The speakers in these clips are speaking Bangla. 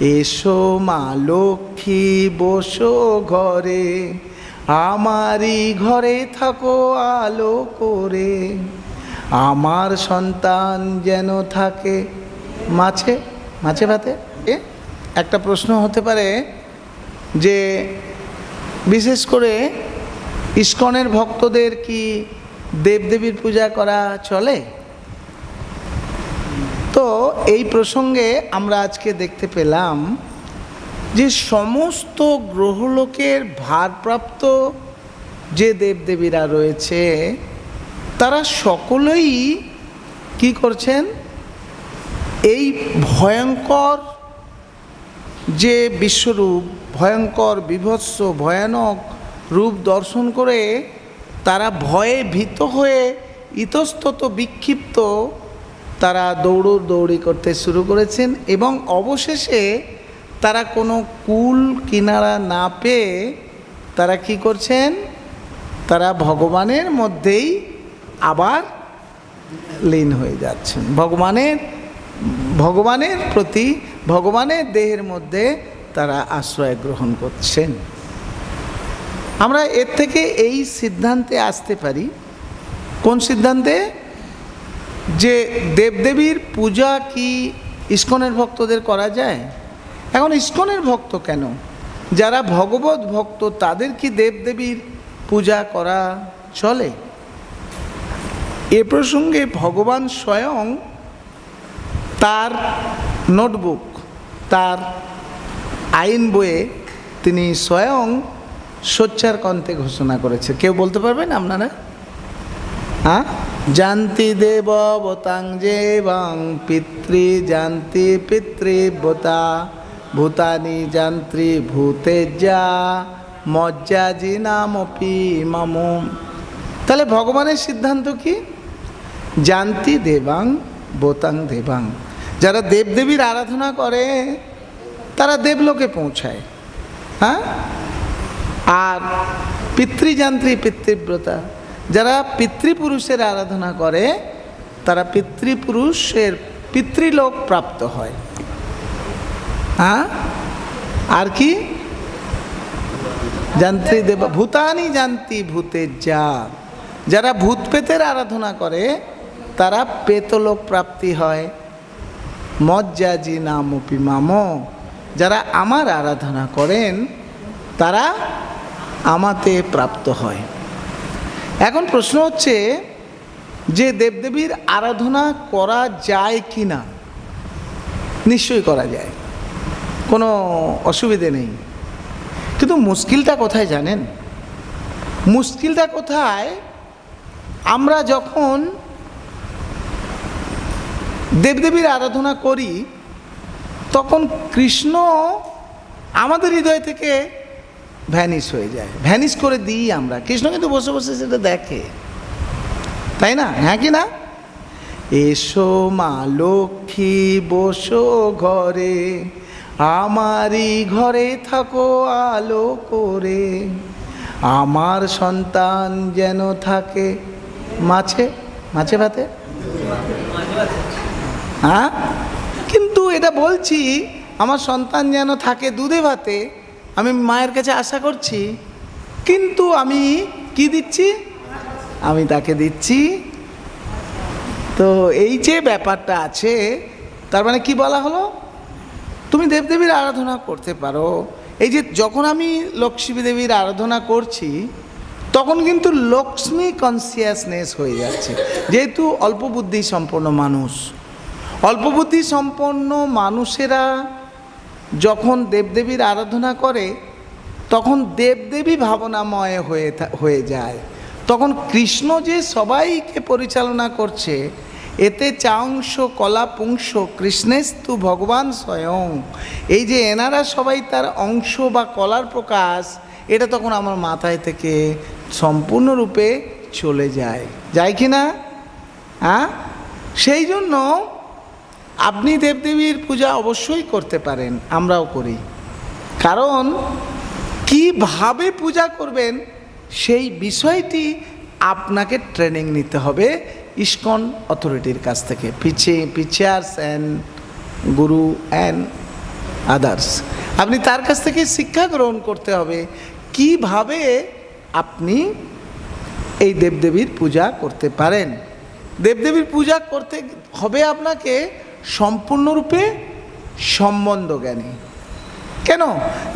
এসো মা লক্ষ্মী, বসো ঘরে। আমারই ঘরে থাকো আলো করে। আমার সন্তান যেন থাকে মাছে মাছে ভাতে? এ, একটা প্রশ্ন হতে পারে যে বিশেষ করে ইস্কনের ভক্তদের কি দেবদেবীর পূজা করা চলে? তো এই প্রসঙ্গে আমরা আজকে দেখতে পেলাম যে সমস্ত গ্রহলোকের ভারপ্রাপ্ত যে দেবদেবীরা রয়েছে, তারা সকলেই কি করছেন? এই ভয়ঙ্কর যে বিশ্বরূপ, ভয়ঙ্কর, বিভৎস, ভয়ানক রূপ দর্শন করে তারা ভয়ে ভীত হয়ে ইতস্তত বিক্ষিপ্ত তারা দৌড় দৌড়ি করতে শুরু করেছেন এবং অবশেষে তারা কোনো কুল কিনারা না পেয়ে তারা কি করছেন? তারা ভগবানের মধ্যেই আবার লীন হয়ে যাচ্ছেন। ভগবানের ভগবানের প্রতি, ভগবানের দেহের মধ্যে তারা আশ্রয় গ্রহণ করছেন। আমরা এর থেকে এই সিদ্ধান্তে আসতে পারি। কোন সিদ্ধান্তে? যে দেবদেবীর পূজা কি ইস্কনের ভক্তদের করা যায়? এখন ইস্কনের ভক্ত কেন? যারা ভগবত ভক্ত, তাদের কি দেবদেবীর পূজা করা চলে? এ প্রসঙ্গে ভগবান স্বয়ং তার নোটবুক, তার আইন বইয়ে তিনি স্বয়ং সোচ্চার কন্তে ঘোষণা করেছে। কেউ বলতে পারবেন আপনারা? হ্যাঁ জানতি দেবতাং যেবাং পিতৃ জানতি পিতৃবতা ভূতানি যান্ত্রী ভূতেজা মজ্জাজি নামপি মাম। তাহলে ভগবানের সিদ্ধান্ত কি? জানতি দেবাং বোতাং দেবাং। যারা দেবদেবীর আরাধনা করে, তারা দেবলোকে পৌঁছায়। হ্যাঁ? আর পিতৃযান্ত্রী পিতৃব্রতা। যারা পিতৃপুরুষের আরাধনা করে, তারা পিতৃপুরুষের পিতৃলোক প্রাপ্ত হয়। হ্যাঁ? আর কি? যান্ত্রী দেব ভূতানি জানতি ভূতের যা। যারা ভূত পেতের আরাধনা করে, তারা পেতলোক প্রাপ্তি হয়। মজ্জাজি নামপি মাম। যারা আমার আরাধনা করেন, তারা আমাতে প্রাপ্ত হয়। এখন প্রশ্ন হচ্ছে যে দেবদেবীর আরাধনা করা যায় কি না? নিশ্চয়ই করা যায়। কোনো অসুবিধে নেই। কিন্তু মুশকিলটা কোথায় জানেন? মুশকিলটা কোথায়? আমরা যখন দেবদেবীর আরাধনা করি, তখন কৃষ্ণ আমাদের হৃদয় থেকে ভ্যানিশ হয়ে যায়। ভ্যানিশ করে দিই আমরা। কৃষ্ণ কিন্তু বসে বসে সেটা দেখে। তাই না? হ্যাঁ কি না? এসো মা লক্ষ্মী, বসো ঘরে। আমারই ঘরে থাকো আলো করে। আমার সন্তান যেন থাকে মাছে? মাছে ভাতে? হ্যাঁ? কিন্তু এটা বলছি, আমার সন্তান যেন থাকে দুধে ভাতে আমি মায়ের কাছে আশা করছি। কিন্তু আমি কি দিচ্ছি? আমি তাকে দিচ্ছি। তো এই যে ব্যাপারটা আছে, তার মানে কি বলা হলো? তুমি দেবদেবীর আরাধনা করতে পারো। এই যে যখন আমি লক্ষ্মী দেবীর আরাধনা করছি, তখন কিন্তু লক্ষ্মী কনসিয়াসনেস হয়ে যাচ্ছে। যেহেতু অল্প বুদ্ধি সম্পন্ন মানুষ। অল্প বুদ্ধি সম্পন্ন মানুষেরা যখন দেবদেবীর আরাধনা করে, তখন দেবদেবী ভাবনাময় হয়ে হয়ে যায়। তখন কৃষ্ণ যে সবাইকে পরিচালনা করছে, এতে চাংশ, কলা, পুংস, কৃষ্ণেস্তু, ভগবান স্বয়ং। এই যে এনারা সবাই তার অংশ বা কলার প্রকাশ, এটা তখন আমার মাথায় থেকে সম্পূর্ণরূপে চলে যায়। যায় কি না? হ্যাঁ সেই জন্য আপনি দেবদেবীর পূজা অবশ্যই করতে পারেন, আমরাও করি। কারণ কীভাবে পূজা করবেন সেই বিষয়টি আপনাকে ট্রেনিং নিতে হবে ইস্কন অথরিটির কাছ থেকে। পিছে, pitchers and guru and others. আপনি তার কাছ থেকে শিক্ষা গ্রহণ করতে হবে কীভাবে আপনি এই দেবদেবীর পূজা করতে পারেন। দেবদেবীর পূজা করতে হবে আপনাকে সম্পূর্ণরূপে সম্বন্ধ জ্ঞানী কেন?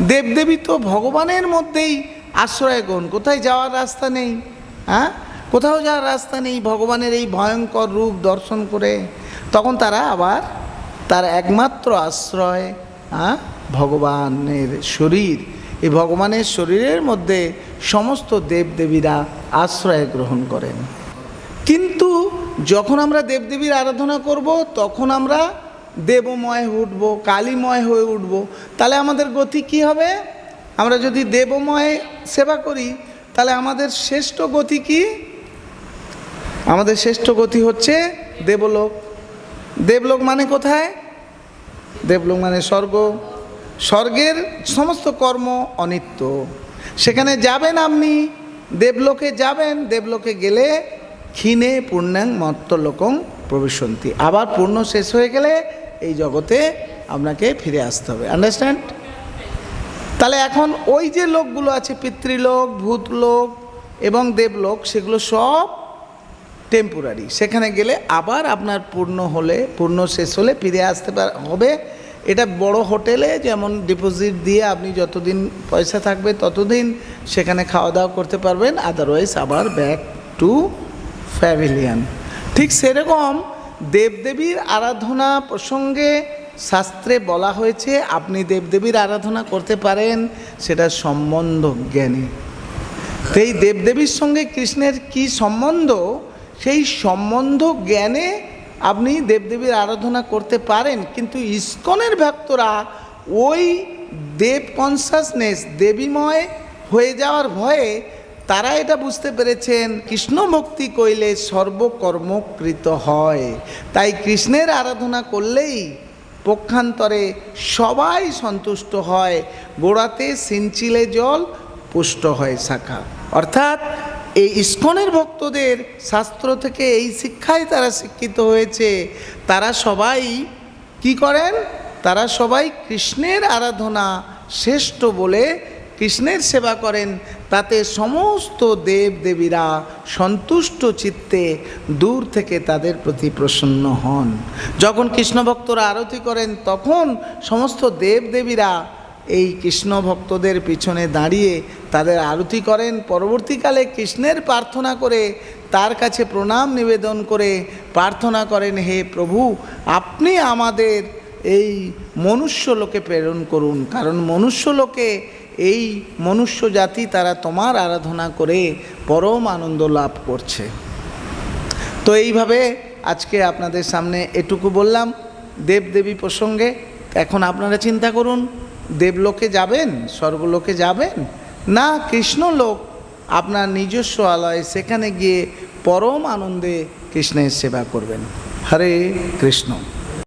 দেবদেবী তো ভগবানের মধ্যেই আশ্রয় গ্রহণ। কোথায় যাওয়ার রাস্তা নেই হ্যাঁ? কোথাও যাওয়ার রাস্তা নেই ভগবানের এই ভয়ঙ্কর রূপ দর্শন করে। তখন তারা আবার তার একমাত্র আশ্রয় হ্যাঁ? ভগবানের শরীর। এই ভগবানের শরীরের মধ্যে সমস্ত দেবদেবীরা আশ্রয় গ্রহণ করেন। কিন্তু যখন আমরা দেবদেবীর আরাধনা করব, তখন আমরা দেবময় উঠব, কালীময় হয়ে উঠব। তাহলে আমাদের গতি কি হবে? আমরা যদি দেবময় সেবা করি, তাহলে আমাদের শ্রেষ্ঠ গতি কি? আমাদের শ্রেষ্ঠ গতি হচ্ছে দেবলোক। দেবলোক মানে কোথায়? দেবলোক মানে স্বর্গ। স্বর্গের সমস্ত কর্ম অনিত্য। সেখানে যাবেন আপনি, দেবলোকে যাবেন, দেবলোকে গেলে ক্ষীণে পূর্ণাং মত্তলোকং প্রবেশন্তি। আবার পূর্ণ শেষ হয়ে গেলে এই জগতে আপনাকে ফিরে আসতে হবে। আন্ডারস্ট্যান্ড তাহলে এখন ওই যে লোকগুলো আছে, পিতৃলোক, ভূতলোক এবং দেবলোক, সেগুলো সব টেম্পোরারি সেখানে গেলে আবার আপনার পূর্ণ হলে, পূর্ণ শেষ হলে ফিরে আসতে হবে। এটা বড় হোটেলে যেমন ডিপোজিট দিয়ে আপনি যতদিন পয়সা থাকবে ততদিন সেখানে খাওয়া দাওয়া করতে পারবেন। আদারওয়াইজ আবার ব্যাক টু প্যাভিলিয়ান। ঠিক সেরকম দেবদেবীর আরাধনা প্রসঙ্গে শাস্ত্রে বলা হয়েছে, আপনি দেবদেবীর আরাধনা করতে পারেন, সেটা সম্বন্ধ জ্ঞানী। তো এই দেবদেবীর সঙ্গে কৃষ্ণের কি সম্বন্ধ? সেই সম্বন্ধ জ্ঞানে আপনি দেবদেবীর আরাধনা করতে পারেন, কিন্তু ইস্কনের ভক্তরা ওই দেব কনসাসনেস দেবীময় হয়ে যাওয়ার ভয়ে তারা এটা বুঝতে পেরেছেন, কৃষ্ণ ভক্তি কইলে সর্বকর্মকৃত হয়। তাই কৃষ্ণের আরাধনা করলেই পক্ষান্তরে সবাই সন্তুষ্ট হয়, গোড়াতে সিঞ্চিলে জল, পুষ্ট হয় শাখা। অর্থাৎ এই ইস্কনের ভক্তদের শাস্ত্র থেকে এই শিক্ষায় তারা শিক্ষিত হয়েছে, তারা সবাই কি করেন? তারা সবাই কৃষ্ণের আরাধনা শ্রেষ্ঠ বলে কৃষ্ণের সেবা করেন, তাতে সমস্ত দেব দেবীরা সন্তুষ্ট চিত্তে দূর থেকে তাদের প্রতি প্রসন্ন হন। যখন কৃষ্ণ ভক্তরা আরতি করেন, তখন সমস্ত দেব দেবীরা এই কৃষ্ণ ভক্তদের পিছনে দাঁড়িয়ে তাদের আরতি করেন। পরবর্তীকালে কৃষ্ণের প্রার্থনা করে তার কাছে প্রণাম নিবেদন করে প্রার্থনা করেন, হে প্রভু, আপনি আমাদের এই মনুষ্যলোকে প্রেরণ করুন। কারণ মনুষ্য লোকে এই মনুষ্য জাতি তারা তোমার আরাধনা করে পরম আনন্দ লাভ করছে। তো এইভাবে আজকে আপনাদের সামনে এটুকু বললাম, দেবদেবী প্রসঙ্গে। এখন আপনারা চিন্তা করুন, দেবলোকে যাবেন, স্বর্গলোকে যাবেন? না, কৃষ্ণলোক আপনার নিজস্ব আলয় সেখানে গিয়ে পরম আনন্দে কৃষ্ণের সেবা করবেন। হরে কৃষ্ণ।